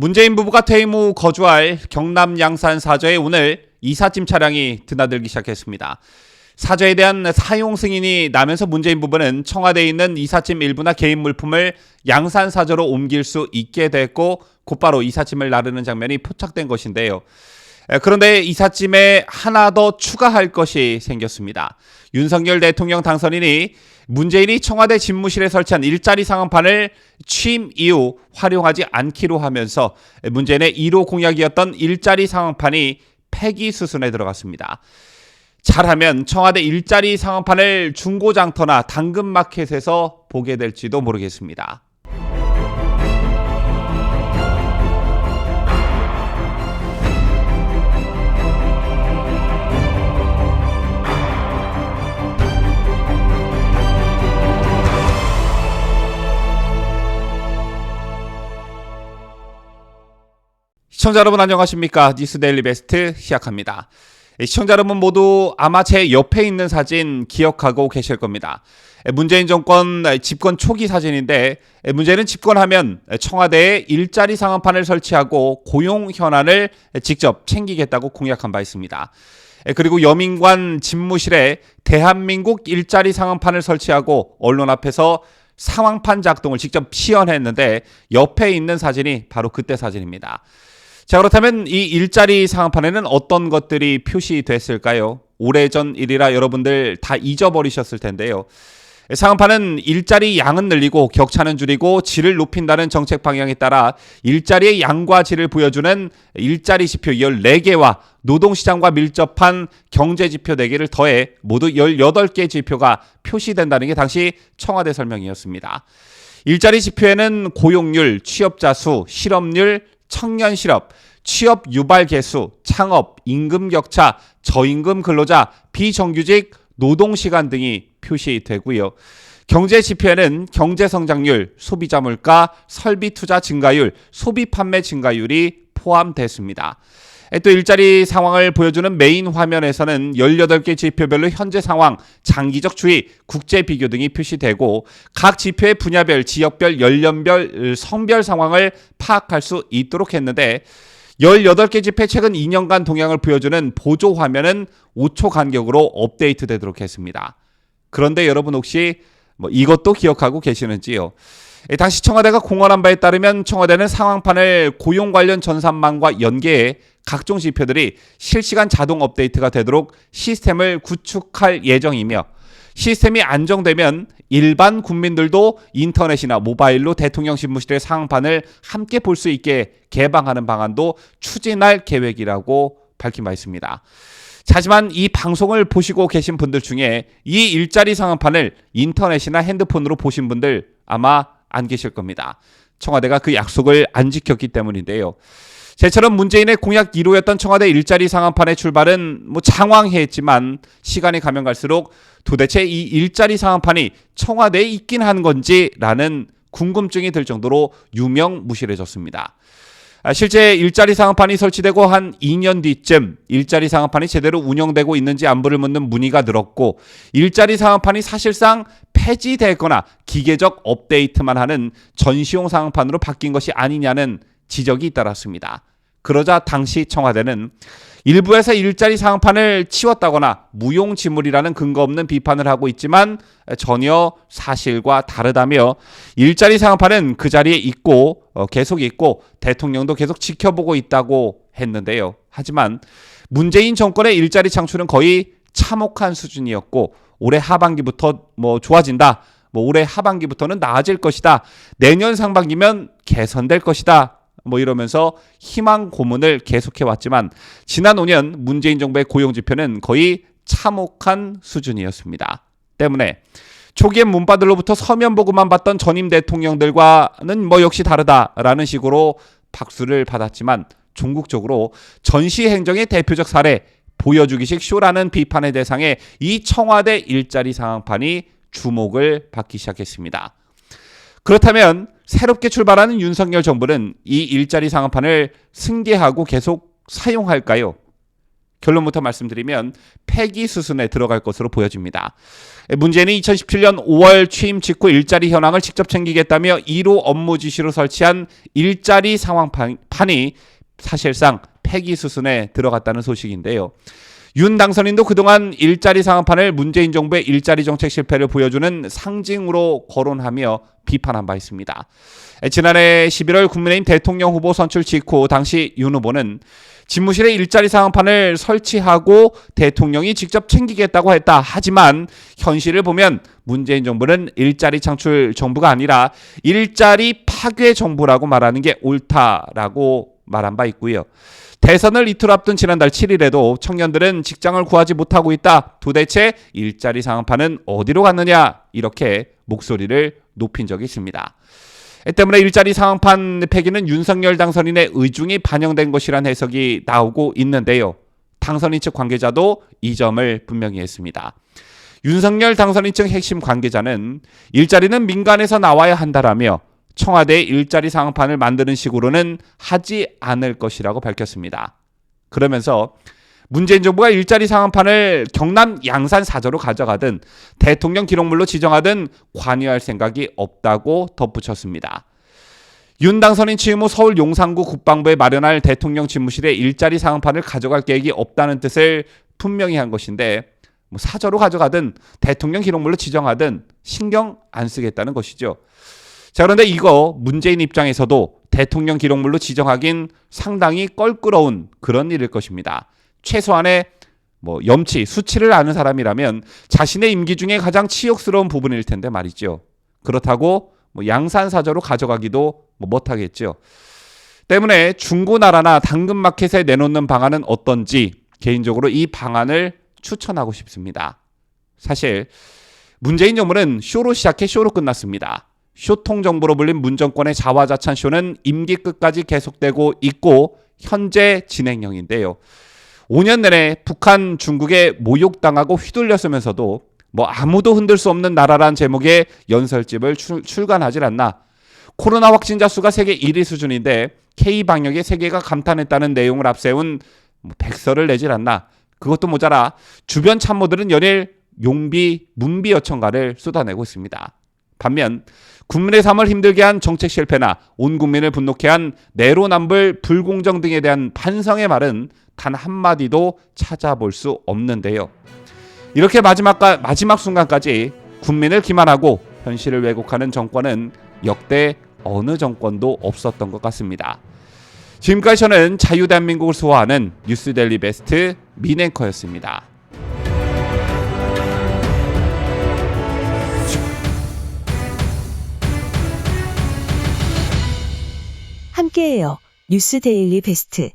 문재인 부부가 퇴임 후 거주할 경남 양산 사저에 오늘 이삿짐 차량이 드나들기 시작했습니다. 사저에 대한 사용 승인이 나면서 문재인 부부는 청와대에 있는 이삿짐 일부나 개인 물품을 양산 사저로 옮길 수 있게 됐고 곧바로 이삿짐을 나르는 장면이 포착된 것인데요. 에, 그런데 이삿짐에 하나 더 추가할 것이 생겼습니다. 윤석열 대통령 당선인이 문재인이 청와대 집무실에 설치한 일자리 상황판을 취임 이후 활용하지 않기로 하면서 문재인의 1호 공약이었던 일자리 상황판이 폐기 수순에 들어갔습니다. 잘하면 청와대 일자리 상황판을 중고장터나 당근마켓에서 보게 될지도 모르겠습니다. 시청자 여러분 안녕하십니까 뉴스데일리 베스트 시작합니다. 시청자 여러분 모두 아마 제 옆에 있는 사진 기억하고 계실 겁니다. 문재인 정권 집권 초기 사진인데 문재인은 집권하면 청와대에 일자리 상황판을 설치하고 고용 현안을 직접 챙기겠다고 공약한 바 있습니다. 그리고 여민관 집무실에 대한민국 일자리 상황판을 설치하고 언론 앞에서 상황판 작동을 직접 시연했는데 옆에 있는 사진이 바로 그때 사진입니다. 자, 그렇다면 이 일자리 상황판에는 어떤 것들이 표시됐을까요? 오래전 일이라 여러분들 다 잊어버리셨을 텐데요. 상황판은 일자리 양은 늘리고 격차는 줄이고 질을 높인다는 정책 방향에 따라 일자리의 양과 질을 보여주는 일자리 지표 14개와 노동시장과 밀접한 경제 지표 4개를 더해 모두 18개 지표가 표시된다는 게 당시 청와대 설명이었습니다. 일자리 지표에는 고용률, 취업자 수, 실업률, 청년 실업, 취업 유발 개수, 창업, 임금 격차, 저임금 근로자, 비정규직, 노동 시간 등이 표시되고요. 경제 지표에는 경제 성장률, 소비자 물가, 설비 투자 증가율, 소비 판매 증가율이 포함됐습니다. 또 일자리 상황을 보여주는 메인 화면에서는 18개 지표별로 현재 상황, 장기적 추이, 국제 비교 등이 표시되고 각 지표의 분야별, 지역별, 연령별, 성별 상황을 파악할 수 있도록 했는데 18개 지표 최근 2년간 동향을 보여주는 보조 화면은 5초 간격으로 업데이트 되도록 했습니다. 그런데 여러분 혹시 뭐 이것도 기억하고 계시는지요? 당시 청와대가 공언한 바에 따르면 청와대는 상황판을 고용 관련 전산망과 연계해 각종 지표들이 실시간 자동 업데이트가 되도록 시스템을 구축할 예정이며 시스템이 안정되면 일반 국민들도 인터넷이나 모바일로 대통령 집무실의 상황판을 함께 볼 수 있게 개방하는 방안도 추진할 계획이라고 밝힌 바 있습니다. 하지만 이 방송을 보시고 계신 분들 중에 이 일자리 상황판을 인터넷이나 핸드폰으로 보신 분들 아마 안 계실 겁니다. 청와대가 그 약속을 안 지켰기 때문인데요. 제처럼 문재인의 공약 1호였던 청와대 일자리 상황판의 출발은 뭐 장황했지만 시간이 가면 갈수록 도대체 이 일자리 상황판이 청와대에 있긴 한 건지라는 궁금증이 들 정도로 유명무실해졌습니다. 아, 실제 일자리 상황판이 설치되고 한 2년 뒤쯤 일자리 상황판이 제대로 운영되고 있는지 안부를 묻는 문의가 늘었고 일자리 상황판이 사실상 폐지되거나 기계적 업데이트만 하는 전시용 상황판으로 바뀐 것이 아니냐는 지적이 잇따랐습니다. 그러자 당시 청와대는 일부에서 일자리 상황판을 치웠다거나 무용지물이라는 근거 없는 비판을 하고 있지만 전혀 사실과 다르다며 일자리 상황판은 그 자리에 있고 어, 계속 있고 대통령도 계속 지켜보고 있다고 했는데요. 하지만 문재인 정권의 일자리 창출은 거의 참혹한 수준이었고 올해 하반기부터 뭐 좋아진다. 뭐 올해 하반기부터는 나아질 것이다. 내년 상반기면 개선될 것이다. 뭐 이러면서 희망 고문을 계속해 왔지만 지난 5년 문재인 정부의 고용 지표는 거의 참혹한 수준이었습니다. 때문에 초기에 문바들로부터 서면 보고만 받던 전임 대통령들과는 뭐 역시 다르다라는 식으로 박수를 받았지만 종국적으로 전시 행정의 대표적 사례 보여주기식 쇼라는 비판의 대상에 이 청와대 일자리 상황판이 주목을 받기 시작했습니다. 그렇다면 새롭게 출발하는 윤석열 정부는 이 일자리 상황판을 승계하고 계속 사용할까요? 결론부터 말씀드리면 폐기 수순에 들어갈 것으로 보여집니다. 문재인은 2017년 5월 취임 직후 일자리 현황을 직접 챙기겠다며 2로 업무 지시로 설치한 일자리 상황판이 사실상 폐기 수순에 들어갔다는 소식인데요. 윤 당선인도 그동안 일자리 상황판을 문재인 정부의 일자리 정책 실패를 보여주는 상징으로 거론하며 비판한 바 있습니다. 지난해 11월 국민의힘 대통령 후보 선출 직후 당시 윤 후보는 집무실에 일자리 상황판을 설치하고 대통령이 직접 챙기겠다고 했다. 하지만 현실을 보면 문재인 정부는 일자리 창출 정부가 아니라 일자리 파괴 정부라고 말하는 게 옳다라고 말한 바 있고요. 대선을 이틀 앞둔 지난달 7일에도 청년들은 직장을 구하지 못하고 있다. 도대체 일자리 상황판은 어디로 갔느냐? 이렇게 목소리를 높인 적이 있습니다. 이 때문에 일자리 상황판 폐기는 윤석열 당선인의 의중이 반영된 것이란 해석이 나오고 있는데요. 당선인 측 관계자도 이 점을 분명히 했습니다. 윤석열 당선인 측 핵심 관계자는 일자리는 민간에서 나와야 한다라며 청와대 일자리 상황판을 만드는 식으로는 하지 않을 것이라고 밝혔습니다. 그러면서 문재인 정부가 일자리 상황판을 경남 양산 사저로 가져가든 대통령 기록물로 지정하든 관여할 생각이 없다고 덧붙였습니다. 윤 당선인 취임 후 서울 용산구 국방부에 마련할 대통령 집무실에 일자리 상황판을 가져갈 계획이 없다는 뜻을 분명히 한 것인데 뭐 사저로 가져가든 대통령 기록물로 지정하든 신경 안 쓰겠다는 것이죠. 자, 그런데 이거 문재인 입장에서도 대통령 기록물로 지정하긴 상당히 껄끄러운 그런 일일 것입니다. 최소한의 뭐 염치, 수치를 아는 사람이라면 자신의 임기 중에 가장 치욕스러운 부분일 텐데 말이죠. 그렇다고 뭐 양산사저로 가져가기도 뭐 못하겠죠. 때문에 중고나라나 당근마켓에 내놓는 방안은 어떤지 개인적으로 이 방안을 추천하고 싶습니다. 사실 문재인 정부는 쇼로 시작해 쇼로 끝났습니다. 쇼통 정부로 불린 문정권의 자화자찬 쇼는 임기 끝까지 계속되고 있고 현재 진행형인데요. 5년 내내 북한 중국에 모욕당하고 휘둘렸으면서도 뭐 아무도 흔들 수 없는 나라란 제목의 연설집을 출, 출간하질 않나. 코로나 확진자 수가 세계 1위 수준인데 K 방역에 세계가 감탄했다는 내용을 앞세운 뭐 백서를 내질 않나. 그것도 모자라 주변 참모들은 연일 용비, 문비 요청가를 쏟아내고 있습니다. 반면 국민의 삶을 힘들게 한 정책 실패나 온 국민을 분노케 한 내로남불 불공정 등에 대한 반성의 말은 단 한마디도 찾아볼 수 없는데요. 이렇게 마지막 마지막 순간까지 국민을 기만하고 현실을 왜곡하는 정권은 역대 어느 정권도 없었던 것 같습니다. 지금까지 저는 자유대한민국을 수호하는 뉴스데일리 베스트 민앵커였습니다. 함께해요. 뉴스 데일리 베스트.